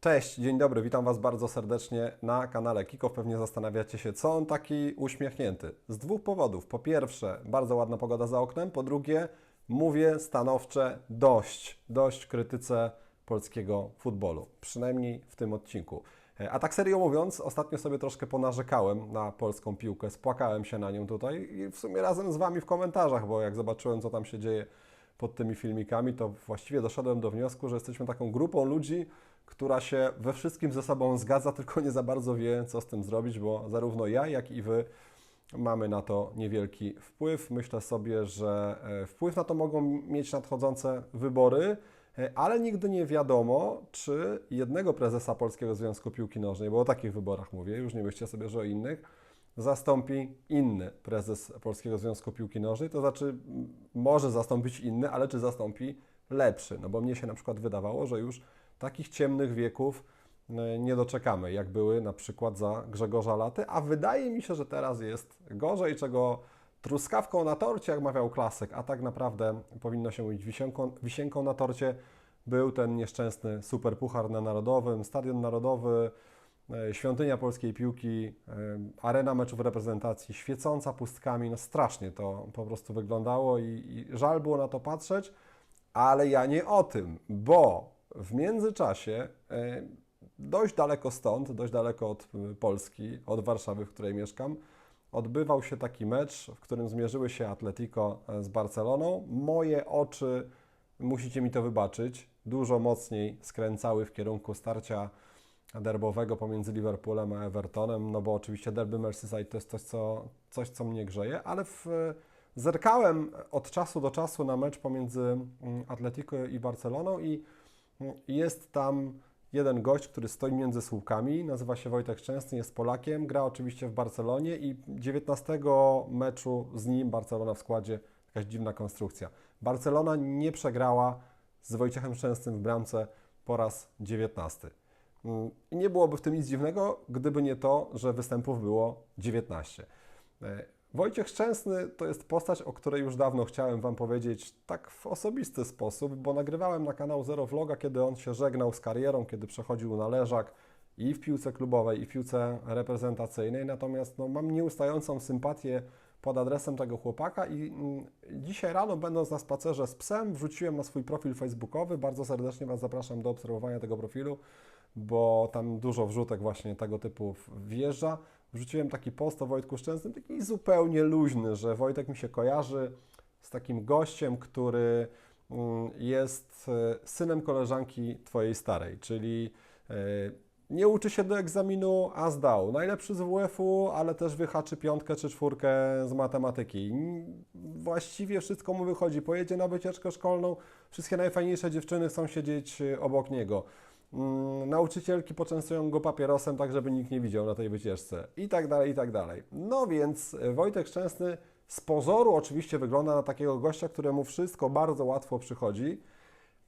Cześć, dzień dobry, witam Was bardzo serdecznie na kanale Kikow. Pewnie zastanawiacie się, co on taki uśmiechnięty. Z dwóch powodów. Po pierwsze, bardzo ładna pogoda za oknem. Po drugie, mówię stanowcze dość, dość krytyce polskiego futbolu. Przynajmniej w tym odcinku. E, A tak serio mówiąc, ostatnio sobie troszkę ponarzekałem na polską piłkę, spłakałem się na nią tutaj i w sumie razem z Wami w komentarzach, bo jak zobaczyłem, co tam się dzieje pod tymi filmikami, to właściwie doszedłem do wniosku, że jesteśmy taką grupą ludzi, która się we wszystkim ze sobą zgadza, tylko nie za bardzo wie, co z tym zrobić, bo zarówno ja, jak i Wy mamy na to niewielki wpływ. Myślę sobie, że e, wpływ na to mogą mieć nadchodzące wybory, e, ale nigdy nie wiadomo, czy jednego prezesa Polskiego Związku Piłki Nożnej, bo o takich wyborach mówię, już nie myślcie sobie, że o innych, zastąpi inny prezes Polskiego Związku Piłki Nożnej, to znaczy może zastąpić inny, ale czy zastąpi lepszy? No bo mnie się na przykład wydawało, że już takich ciemnych wieków e, nie doczekamy, jak były na przykład za Grzegorza Laty, a wydaje mi się, że teraz jest gorzej, czego truskawką na torcie, jak mawiał klasyk, a tak naprawdę powinno się mówić wisienką, wisienką na torcie, był ten nieszczęsny superpuchar na Narodowym, Stadion Narodowy, e, świątynia polskiej piłki, e, arena meczów reprezentacji, świecąca pustkami, no strasznie to po prostu wyglądało i, i żal było na to patrzeć, ale ja nie o tym, bo w międzyczasie e, dość daleko stąd, dość daleko od y, Polski, od Warszawy, w której mieszkam, odbywał się taki mecz, w którym zmierzyły się Atletico e, z Barceloną. Moje oczy, musicie mi to wybaczyć, dużo mocniej skręcały w kierunku starcia derbowego pomiędzy Liverpoolem a Evertonem, no bo oczywiście derby Merseyside to jest coś, co, coś, co mnie grzeje, ale w, zerkałem od czasu do czasu na mecz pomiędzy mm, Atletico i Barceloną i jest tam jeden gość, który stoi między słupkami, nazywa się Wojtek Szczęsny, jest Polakiem, gra oczywiście w Barcelonie i 19 meczu z nim Barcelona w składzie, jakaś dziwna konstrukcja. Barcelona nie przegrała z Wojciechem Szczęsnym w bramce po raz 19. Mm, I nie byłoby w tym nic dziwnego, gdyby nie to, że występów było 19. Wojciech Szczęsny to jest postać, o której już dawno chciałem Wam powiedzieć tak w osobisty sposób, bo nagrywałem na kanał Zero Vloga, kiedy on się żegnał z karierą, kiedy przechodził na leżak i w piłce klubowej, i w piłce reprezentacyjnej. Natomiast no, mam nieustającą sympatię pod adresem tego chłopaka i mm, dzisiaj rano, będąc na spacerze z psem, wrzuciłem na swój profil facebookowy. Bardzo serdecznie Was zapraszam do obserwowania tego profilu, bo tam dużo wrzutek właśnie tego typu wjeżdża. Wrzuciłem taki post o Wojtku Szczęsnym, taki zupełnie luźny, że Wojtek mi się kojarzy z takim gościem, który mm, jest e, synem koleżanki Twojej starej, czyli e, nie uczy się do egzaminu, a zdał. Najlepszy z WF-u, ale też wyhaczy piątkę czy czwórkę z matematyki. Właściwie wszystko mu wychodzi. Pojedzie na wycieczkę szkolną, wszystkie najfajniejsze dziewczyny chcą siedzieć e, obok niego. Mm, Nauczycielki poczęstują go papierosem, tak żeby nikt nie widział na tej wycieczce. I tak dalej, i tak dalej. No więc e, Wojtek Szczęsny z pozoru oczywiście wygląda na takiego gościa, któremu wszystko bardzo łatwo przychodzi,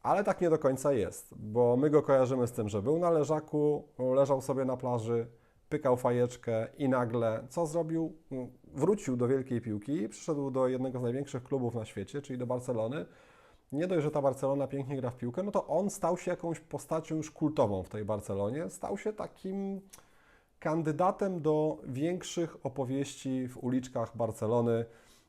ale tak nie do końca jest, bo my go kojarzymy z tym, że był na leżaku, leżał sobie na plaży, pykał fajeczkę i nagle co zrobił? Mm, Wrócił do wielkiej piłki, przyszedł do jednego z największych klubów na świecie, czyli do Barcelony. Nie dość, że ta Barcelona pięknie gra w piłkę, no to on stał się jakąś postacią już kultową w tej Barcelonie. Stał się takim kandydatem do większych opowieści w uliczkach Barcelony,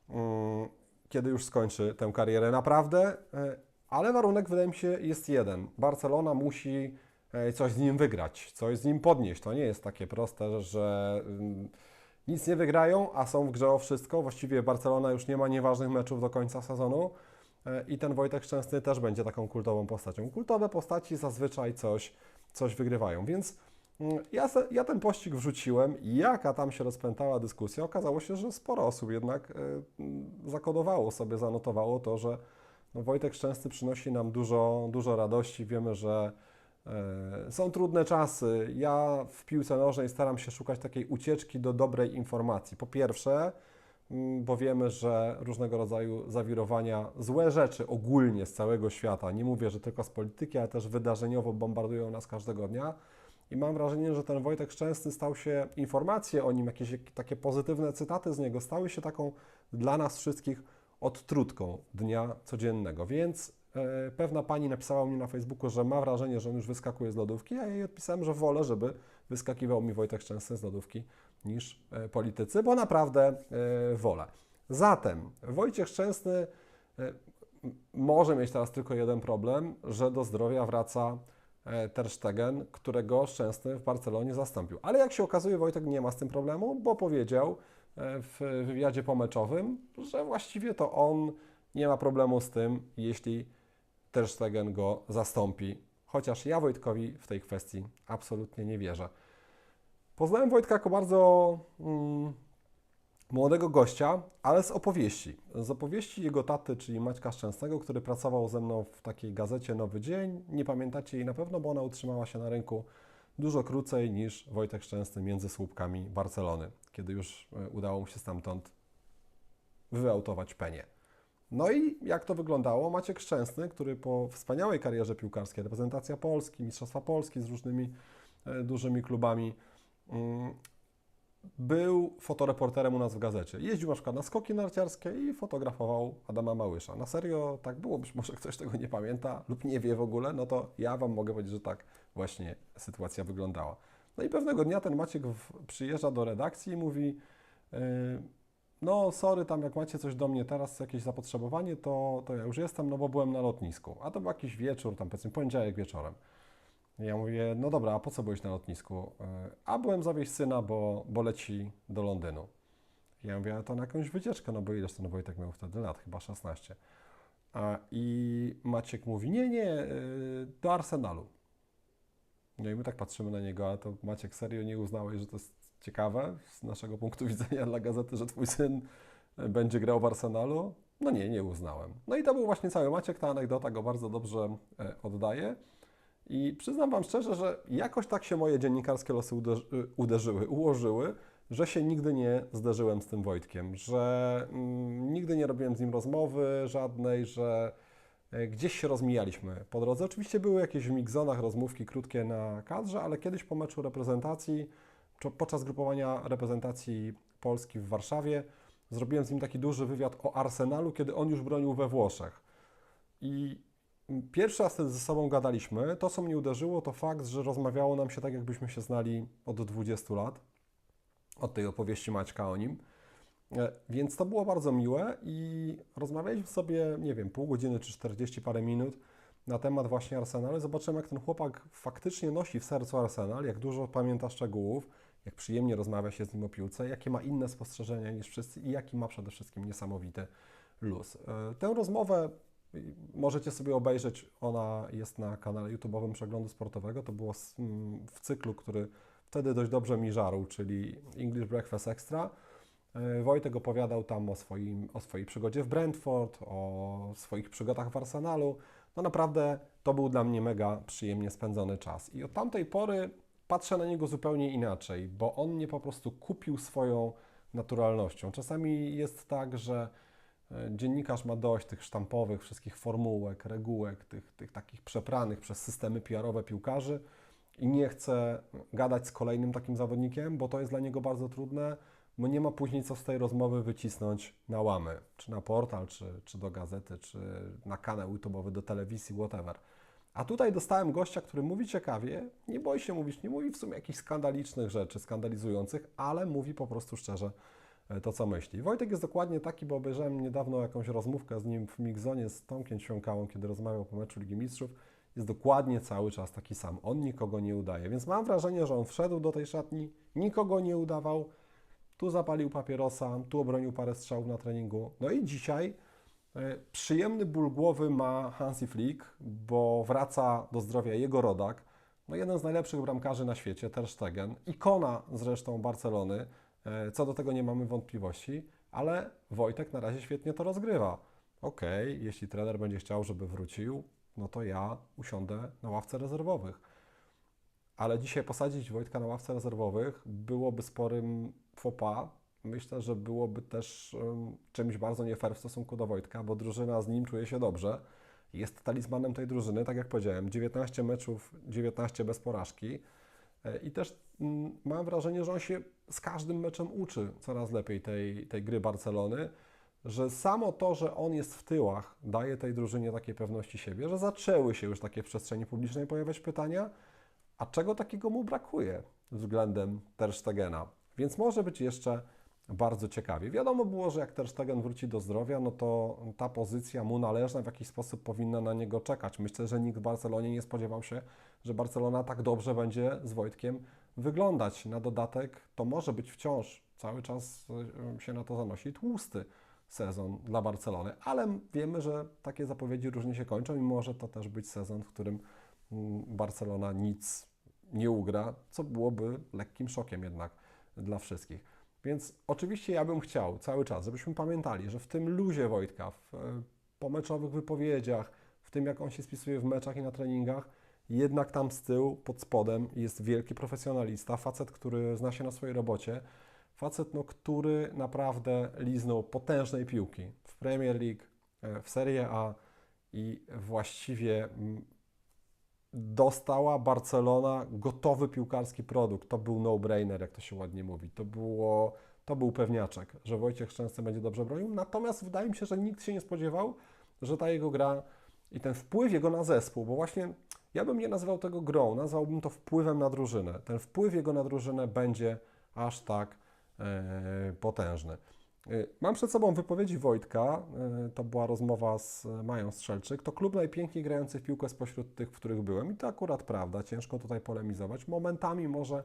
mm, kiedy już skończy tę karierę. Naprawdę, e, ale warunek wydaje mi się jest jeden. Barcelona musi e, coś z nim wygrać, coś z nim podnieść. To nie jest takie proste, że mm, nic nie wygrają, a są w grze o wszystko. Właściwie Barcelona już nie ma nieważnych meczów do końca sezonu. E, I ten Wojtek Szczęsny też będzie taką kultową postacią. Kultowe postaci zazwyczaj coś, coś wygrywają, więc mm, ja, se, ja ten pościg wrzuciłem jaka tam się rozpętała dyskusja, okazało się, że sporo osób jednak e, zakodowało sobie, zanotowało to, że no Wojtek Szczęsny przynosi nam dużo, dużo radości. Wiemy, że e, są trudne czasy. Ja w piłce nożnej staram się szukać takiej ucieczki do dobrej informacji. Po pierwsze, bo wiemy, że różnego rodzaju zawirowania, złe rzeczy ogólnie z całego świata, nie mówię, że tylko z polityki, ale też wydarzeniowo bombardują nas każdego dnia. I mam wrażenie, że ten Wojtek Szczęsny stał się, informacje o nim, jakieś takie pozytywne cytaty z niego, stały się taką dla nas wszystkich odtrutką dnia codziennego. Więc e, pewna pani napisała mi na Facebooku, że ma wrażenie, że on już wyskakuje z lodówki, a ja jej odpisałem, że wolę, żeby wyskakiwał mi Wojtek Szczęsny z lodówki niż e, politycy, bo naprawdę e, wolę. Zatem Wojciech Szczęsny e, może mieć teraz tylko jeden problem, że do zdrowia wraca Ter Stegen, którego Szczęsny w Barcelonie zastąpił. Ale jak się okazuje, Wojtek nie ma z tym problemu, bo powiedział w wywiadzie pomeczowym, że właściwie to on nie ma problemu z tym, jeśli Ter Stegen go zastąpi. Chociaż ja Wojtkowi w tej kwestii absolutnie nie wierzę. Poznałem Wojtka jako bardzo mm, młodego gościa, ale z opowieści. Z opowieści jego taty, czyli Maćka Szczęsnego, który pracował ze mną w takiej gazecie Nowy Dzień. Nie pamiętacie jej na pewno, bo ona utrzymała się na rynku dużo krócej niż Wojtek Szczęsny między słupkami Barcelony, kiedy już e, udało mu się stamtąd wyautować penie. No i jak to wyglądało? Maciek Szczęsny, który po wspaniałej karierze piłkarskiej, reprezentacja Polski, Mistrzostwa Polski z różnymi e, dużymi klubami, był fotoreporterem u nas w gazecie. Jeździł na przykład na skoki narciarskie i fotografował Adama Małysza. Na serio tak było, być może ktoś tego nie pamięta lub nie wie w ogóle, no to ja Wam mogę powiedzieć, że tak właśnie sytuacja wyglądała. No i pewnego dnia ten Maciek w, przyjeżdża do redakcji i mówi yy, no sorry, tam jak macie coś do mnie teraz, jakieś zapotrzebowanie, to, to ja już jestem, no bo byłem na lotnisku. A to był jakiś wieczór, tam powiedzmy poniedziałek wieczorem. Ja mówię, no dobra, a po co byłeś na lotnisku? Yy, A byłem zawieźć syna, bo, bo leci do Londynu. Ja mówię, a to na jakąś wycieczkę, no bo ileż ten Wojtek miał wtedy lat? Chyba 16. A, I Maciek mówi, nie, nie, yy, do Arsenalu. No i my tak patrzymy na niego, ale to Maciek serio nie uznałeś, że to jest ciekawe z naszego punktu widzenia dla gazety, że twój syn e, będzie grał w Arsenalu? No nie, nie uznałem. No i to był właśnie cały Maciek, ta anegdota go bardzo dobrze e, oddaje. I przyznam Wam szczerze, że jakoś tak się moje dziennikarskie losy uderzy, uderzyły, ułożyły, że się nigdy nie zderzyłem z tym Wojtkiem, że mm, nigdy nie robiłem z nim rozmowy żadnej, że e, gdzieś się rozmijaliśmy po drodze. Oczywiście były jakieś w migzonach rozmówki krótkie na kadrze, ale kiedyś po meczu reprezentacji, podczas grupowania reprezentacji Polski w Warszawie, zrobiłem z nim taki duży wywiad o Arsenalu, kiedy on już bronił we Włoszech. I Pierwszy raz ze sobą gadaliśmy. To, co mnie uderzyło, to fakt, że rozmawiało nam się tak, jakbyśmy się znali od 20 lat, od tej opowieści Maćka o nim. E, Więc to było bardzo miłe i rozmawialiśmy sobie, nie wiem, pół godziny czy 40 parę minut na temat właśnie Arsenalu. Zobaczyłem, jak ten chłopak faktycznie nosi w sercu Arsenal, jak dużo pamięta szczegółów, jak przyjemnie rozmawia się z nim o piłce, jakie ma inne spostrzeżenia niż wszyscy i jaki ma przede wszystkim niesamowity luz. E, Tę rozmowę Możecie sobie obejrzeć, ona jest na kanale YouTube'owym Przeglądu Sportowego. To było s- m, w cyklu, który wtedy dość dobrze mi żarł, czyli English Breakfast Extra. E, Wojtek opowiadał tam o, swoim, o swojej przygodzie w Brentford, o swoich przygodach w Arsenalu. No naprawdę to był dla mnie mega przyjemnie spędzony czas. I od tamtej pory patrzę na niego zupełnie inaczej, bo on mnie po prostu kupił swoją naturalnością. Czasami jest tak, że Dziennikarz ma dość tych sztampowych wszystkich formułek, regułek, tych, tych takich przepranych przez systemy PR-owe piłkarzy i nie chce gadać z kolejnym takim zawodnikiem, bo to jest dla niego bardzo trudne, bo nie ma później co z tej rozmowy wycisnąć na łamy, czy na portal, czy, czy do gazety, czy na kanał YouTube'owy, do telewizji, whatever. A tutaj dostałem gościa, który mówi ciekawie, nie boi się mówić, nie mówi w sumie jakichś skandalicznych rzeczy, skandalizujących, ale mówi po prostu szczerze e, to, co myśli. Wojtek jest dokładnie taki, bo obejrzałem niedawno jakąś rozmówkę z nim w Migzonie z Tomkiem Świąkałą, kiedy rozmawiał po meczu Ligi Mistrzów. Jest dokładnie cały czas taki sam. On nikogo nie udaje, więc mam wrażenie, że on wszedł do tej szatni, nikogo nie udawał, tu zapalił papierosa, tu obronił parę strzałów na treningu. No i dzisiaj e, przyjemny ból głowy ma Hansi Flick, bo wraca do zdrowia jego rodak, no jeden z najlepszych bramkarzy na świecie, Ter Stegen, ikona zresztą Barcelony, e, co do tego nie mamy wątpliwości, ale Wojtek na razie świetnie to rozgrywa. Okej, jeśli trener będzie chciał, żeby wrócił, no to ja usiądę na ławce rezerwowych. Ale dzisiaj posadzić Wojtka na ławce rezerwowych byłoby sporym pas. Myślę, że byłoby też em, czymś bardzo nie fair w stosunku do Wojtka, bo drużyna z nim czuje się dobrze. Jest talizmanem tej drużyny, tak jak powiedziałem, 19 meczów, 19 bez porażki. I też mm, mam wrażenie, że on się z każdym meczem uczy coraz lepiej tej, tej gry Barcelony. że samo to, że on jest w tyłach, daje tej drużynie takiej pewności siebie, że zaczęły się już takie w przestrzeni publicznej pojawiać pytania, a czego takiego mu brakuje względem Ter Stegena. Więc może być jeszcze bardzo ciekawie. Wiadomo było, że jak Ter Stegen wróci do zdrowia, no to ta pozycja mu należna w jakiś sposób powinna na niego czekać. Myślę, że nikt w Barcelonie nie spodziewał się, że Barcelona tak dobrze będzie z Wojtkiem wyglądać. Na dodatek to może być wciąż cały czas y, się na to zanosi tłusty sezon dla Barcelony, ale wiemy, że takie zapowiedzi różnie się kończą i może to też być sezon, w którym mm, Barcelona nic nie ugra, co byłoby lekkim szokiem jednak dla wszystkich. Więc oczywiście ja bym chciał cały czas, żebyśmy pamiętali, że w tym luzie Wojtka, w e, pomeczowych wypowiedziach, w tym jak on się spisuje w meczach i na treningach, jednak tam z tyłu, pod spodem jest wielki profesjonalista, facet, który zna się na swojej robocie, facet, no, który naprawdę liznął potężnej piłki w Premier League, e, w Serie A i właściwie dostała Barcelona gotowy piłkarski produkt. To był no-brainer, jak to się ładnie mówi. To, było, to był pewniaczek, że Wojciech Szczęsny będzie dobrze bronił. Natomiast wydaje mi się, że nikt się nie spodziewał, że ta jego gra i ten wpływ jego na zespół, bo właśnie ja bym nie nazywał tego grą, nazwałbym to wpływem na drużynę. Ten wpływ jego na drużynę będzie aż tak e, potężny. Y, Mam przed sobą wypowiedzi Wojtka, y, to była rozmowa z Mają Strzelczyk. To klub najpiękniej grający w piłkę spośród tych, w których byłem i to akurat prawda, ciężko tutaj polemizować. Momentami może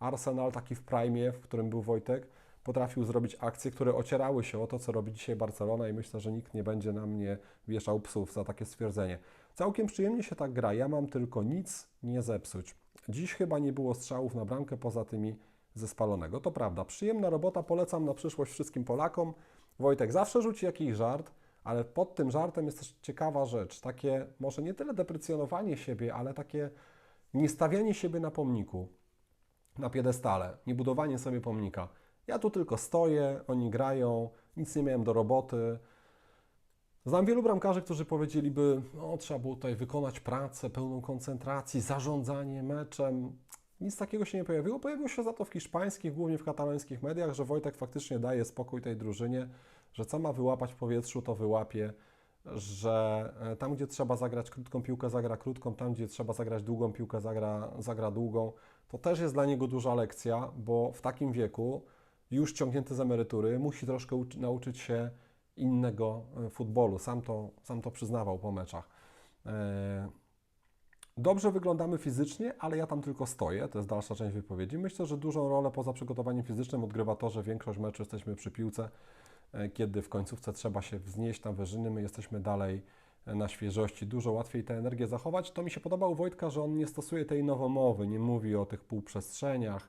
Arsenal taki w prime, w którym był Wojtek, potrafił zrobić akcje, które ocierały się o to, co robi dzisiaj Barcelona i myślę, że nikt nie będzie na mnie wieszał psów za takie stwierdzenie. Całkiem przyjemnie się tak gra, ja mam tylko nic nie zepsuć. Dziś chyba nie było strzałów na bramkę poza tymi ze spalonego. To prawda, przyjemna robota, polecam na przyszłość wszystkim Polakom. Wojtek zawsze rzuci jakiś żart, ale pod tym żartem jest też ciekawa rzecz, takie może nie tyle deprecjonowanie siebie, ale takie nie stawianie siebie na pomniku, na piedestale, nie budowanie sobie pomnika. Ja tu tylko stoję, oni grają, nic nie miałem do roboty. Znam wielu bramkarzy, którzy powiedzieliby, no trzeba było tutaj wykonać pracę pełną koncentracji, zarządzanie meczem. Nic takiego się nie pojawiło. Pojawiło się za to w hiszpańskich, głównie w katalońskich mediach, że Wojtek faktycznie daje spokój tej drużynie, że co ma wyłapać w powietrzu, to wyłapie, że e, tam, gdzie trzeba zagrać krótką piłkę, zagra krótką, tam, gdzie trzeba zagrać długą piłkę, zagra, zagra długą. To też jest dla niego duża lekcja, bo w takim wieku, już ciągnięty z emerytury, musi troszkę uczy- nauczyć się innego e, futbolu. Sam to, sam to przyznawał po meczach. Dobrze wyglądamy fizycznie, ale ja tam tylko stoję. To jest dalsza część wypowiedzi. Myślę, że dużą rolę poza przygotowaniem fizycznym odgrywa to, że większość meczu jesteśmy przy piłce, e, kiedy w końcówce trzeba się wznieść na wyżyny, my jesteśmy dalej e, na świeżości. Dużo łatwiej tę energię zachować. To mi się podoba u Wojtka, że on nie stosuje tej nowomowy, nie mówi o tych półprzestrzeniach,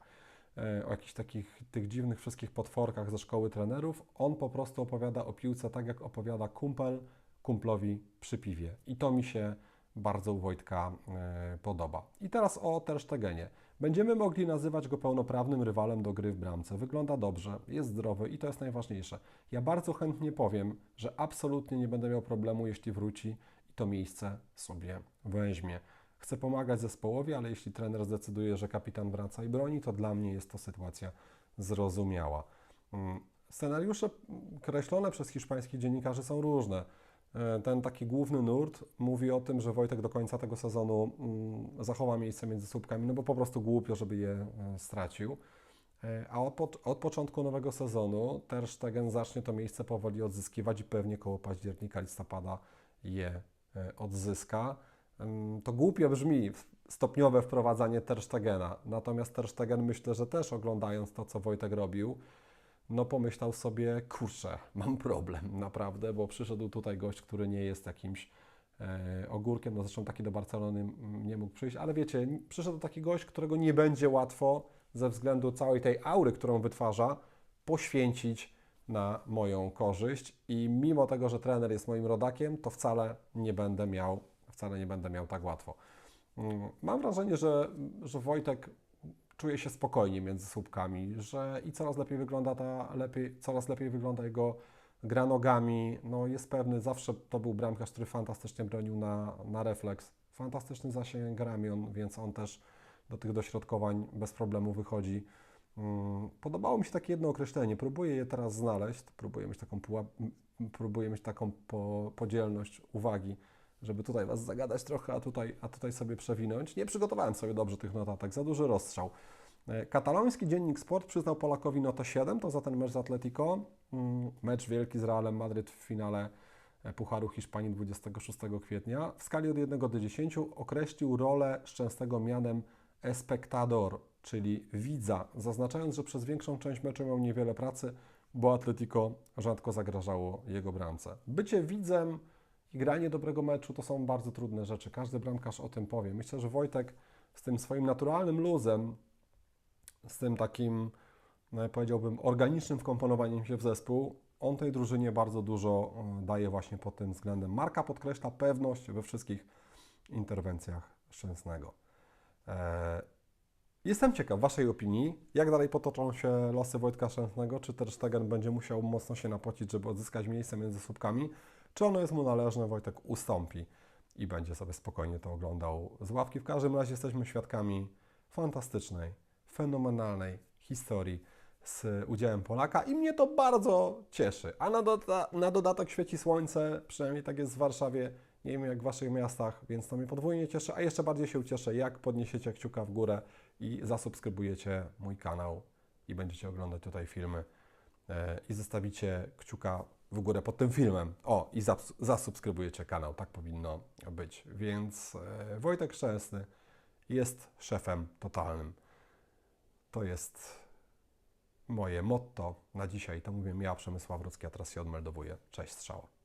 e, o jakichś takich tych dziwnych wszystkich potworkach ze szkoły trenerów. On po prostu opowiada o piłce tak, jak opowiada kumpel kumplowi przy piwie. I to mi się bardzo u Wojtka e, podoba. I teraz o Ter Stegenie. Będziemy mogli nazywać go pełnoprawnym rywalem do gry w bramce. Wygląda dobrze, jest zdrowy i to jest najważniejsze. Ja bardzo chętnie powiem, że absolutnie nie będę miał problemu, jeśli wróci i to miejsce sobie weźmie. Chcę pomagać zespołowi, ale jeśli trener zdecyduje, że kapitan wraca i broni, to dla mnie jest to sytuacja zrozumiała. Mm, Scenariusze kreślone przez hiszpańskich dziennikarzy są różne. E, ten taki główny nurt mówi o tym, że Wojtek do końca tego sezonu mm, zachowa miejsce między słupkami, no bo po prostu głupio, żeby je e, stracił. E, A od, od początku nowego sezonu Ter Stegen zacznie to miejsce powoli odzyskiwać i pewnie koło października, listopada je odzyska. Ym, To głupio brzmi, stopniowe wprowadzanie Ter Stegena. Natomiast Ter Stegen myślę, że też oglądając to, co Wojtek robił, no pomyślał sobie, kurczę, mam problem naprawdę, bo przyszedł tutaj gość, który nie jest jakimś e, ogórkiem, no zresztą taki do Barcelony nie mógł przyjść, ale wiecie, przyszedł taki gość, którego nie będzie łatwo ze względu całej tej aury, którą wytwarza, poświęcić na moją korzyść i mimo tego, że trener jest moim rodakiem, to wcale nie będę miał, wcale nie będę miał tak łatwo. Mm, Mam wrażenie, że, że Wojtek czuje się spokojnie między słupkami, że i coraz lepiej wygląda ta, lepiej, coraz lepiej wygląda jego gra nogami, no jest pewny, zawsze to był bramkarz, który fantastycznie bronił na, na refleks, fantastyczny zasięg ramion, więc on też do tych dośrodkowań bez problemu wychodzi. Mm, Podobało mi się takie jedno określenie, próbuję je teraz znaleźć, próbuję mieć taką próbuję mieć taką po, podzielność uwagi, żeby tutaj Was zagadać trochę, a tutaj, a tutaj sobie przewinąć. Nie przygotowałem sobie dobrze tych notatek, za duży rozstrzał. E, Kataloński dziennik Sport przyznał Polakowi notę 7, to za ten mecz z Atletico. Mm, Mecz wielki z Realem Madryt w finale e, Pucharu Hiszpanii 26 kwietnia. W skali od 1 do 10 określił rolę Szczęsnego mianem espectador, czyli widza, zaznaczając, że przez większą część meczu miał niewiele pracy, bo Atletico rzadko zagrażało jego bramce. Bycie widzem i granie dobrego meczu to są bardzo trudne rzeczy. Każdy bramkarz o tym powie. Myślę, że Wojtek z tym swoim naturalnym luzem, z tym takim, no, powiedziałbym, organicznym wkomponowaniem się w zespół, on tej drużynie bardzo dużo e, daje właśnie pod tym względem. Marka podkreśla pewność we wszystkich interwencjach Szczęsnego. E, Jestem ciekaw Waszej opinii, jak dalej potoczą się losy Wojtka Szczęsnego, czy Ter Stegen będzie musiał mocno się napocić, żeby odzyskać miejsce między słupkami, czy ono jest mu należne, Wojtek ustąpi i będzie sobie spokojnie to oglądał z ławki. W każdym razie jesteśmy świadkami fantastycznej, fenomenalnej historii z udziałem Polaka i mnie to bardzo cieszy. A na, doda- na dodatek świeci słońce, przynajmniej tak jest w Warszawie, nie wiem jak w Waszych miastach, więc to mnie podwójnie cieszy, a jeszcze bardziej się ucieszę, jak podniesiecie kciuka w górę i zasubskrybujecie mój kanał i będziecie oglądać tutaj filmy e, i zostawicie kciuka w górę pod tym filmem. O, i zasubskrybujecie kanał, tak powinno być. Więc e, Wojtek Szczęsny jest szefem totalnym. To jest moje motto na dzisiaj. To mówię ja, Przemysław Wrócki, a teraz się odmeldowuję. Cześć, strzała.